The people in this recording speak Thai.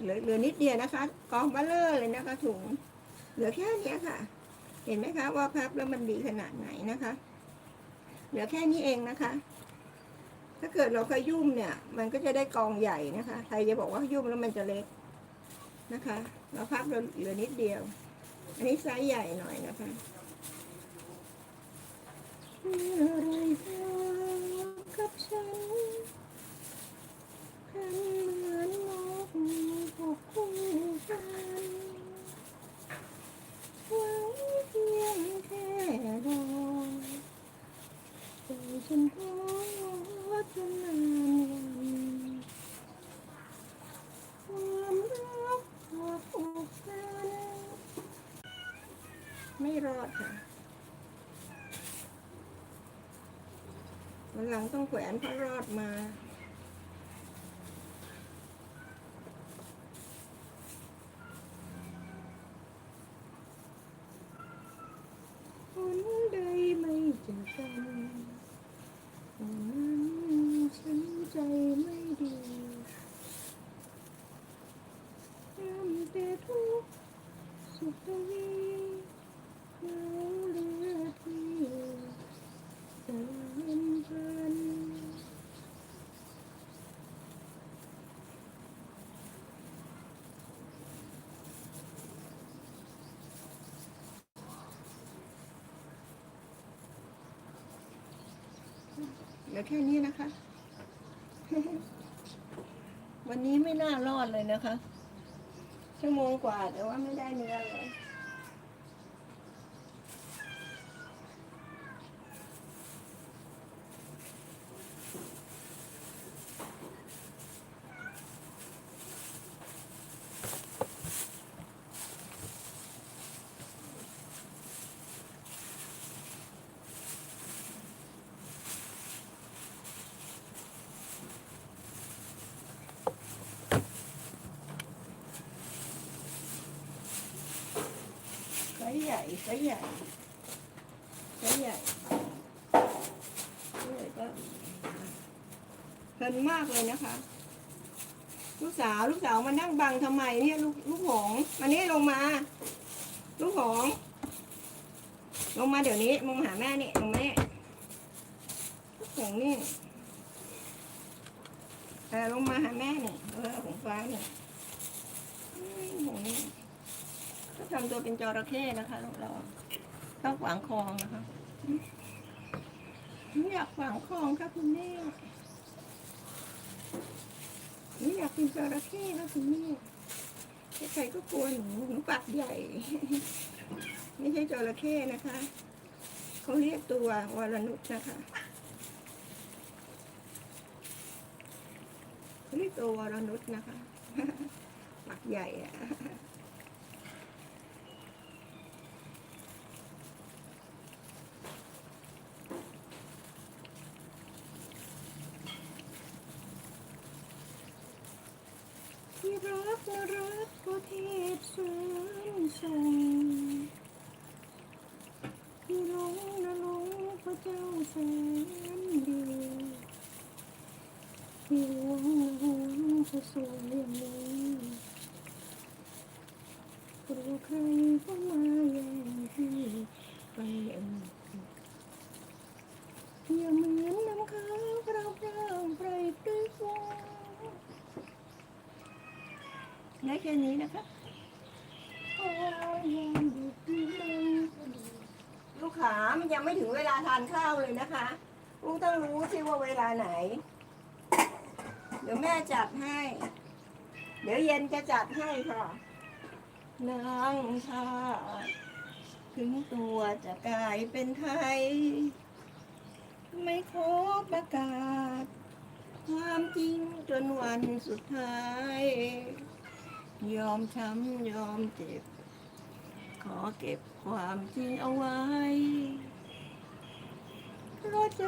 เหลือเหลือนิดเดียวนะคะ กองเบลเลอร์เลยนะคะถุง เหลือแค่นี้ค่ะ เห็นไหมคะว่าพับแล้วมันดีขนาดไหนนะคะ เหลือแค่นี้เองนะคะ ถ้าเกิดเราขยุ่มเนี่ย มันก็จะได้กองใหญ่นะคะใครจะบอกว่ายุ่มแล้วมันจะเล็กนะคะ เราพับเหลือเหลือนิดเดียว อันนี้ไซส์ใหญ่หน่อยนะคะมีอะไรกับฉัน รอดค่ะวันหลังต้องแขวนพระรอดมาคนใดไม่เจอกันคนนั้นฉันใจไม่ดียำแต่ทุกข์สุขทวีเหงาเหลือที่จะเห็นพัน เหลือ แค่นี้นะคะ วันนี้ไม่น่ารอดเลยนะคะ ชั่วโมงกว่าแต่ว่าไม่ได้เนื้อเลย ใหญ่ไซส์ใหญ่ไซส์ใหญ่ใหญ่ก็เพลินมากเลยนะคะ ลูกสาวลูกสาวมานั่งบังทำไมเนี่ยลูกลูกหงมานี่ลงมา ลูกหงลงมาเดี๋ยวนี้มึงมาหาแม่นี่ลงมานี่ลูกหงนี่เออลงมาหาแม่นี่เออหงฟ้านี่อืมหงส์นี่ก็ ทำตัวเป็นจระเข้นะคะลูกเราต้องขวางคลองนะคะหนูอยากขวางคลองค่ะคุณแม่หนูอยากเป็นจระเข้ค่ะคุณแม่ใครๆก็กลัวหนูหนูปากใหญ่ ไม่ใช่จระเข้นะคะเขาเรียกตัววรนุชนะคะเรียกตัววรนุชนะคะปากใหญ่อะ รักนะรักก็เทศสารส่งที่หลงนะหลงพระเจ้าแสนดีที่หวงนะหวงจะสวยอย่างนี้กลัวใครเข้ามาแย่งที่ไปเองอย่าเหมือนน้ำค้างเราเจ้าไพรพริกวง ได้แค่นี้นะคะลูกขามันยังไม่ถึงเวลาทานข้าวเลยนะคะ ลูกต้องรู้สิว่าเวลาไหน เดี๋ยวแม่จัดให้ เดี๋ยวเย็นจะจัดให้ค่ะนางชาถึงตัวจะกลายเป็นไทย ไม่ขอประกาศ ความจริงจนวันสุดท้าย ยอมช้ำยอมเจ็บ ขอเก็บความจริงเอาไว้เพราะใจ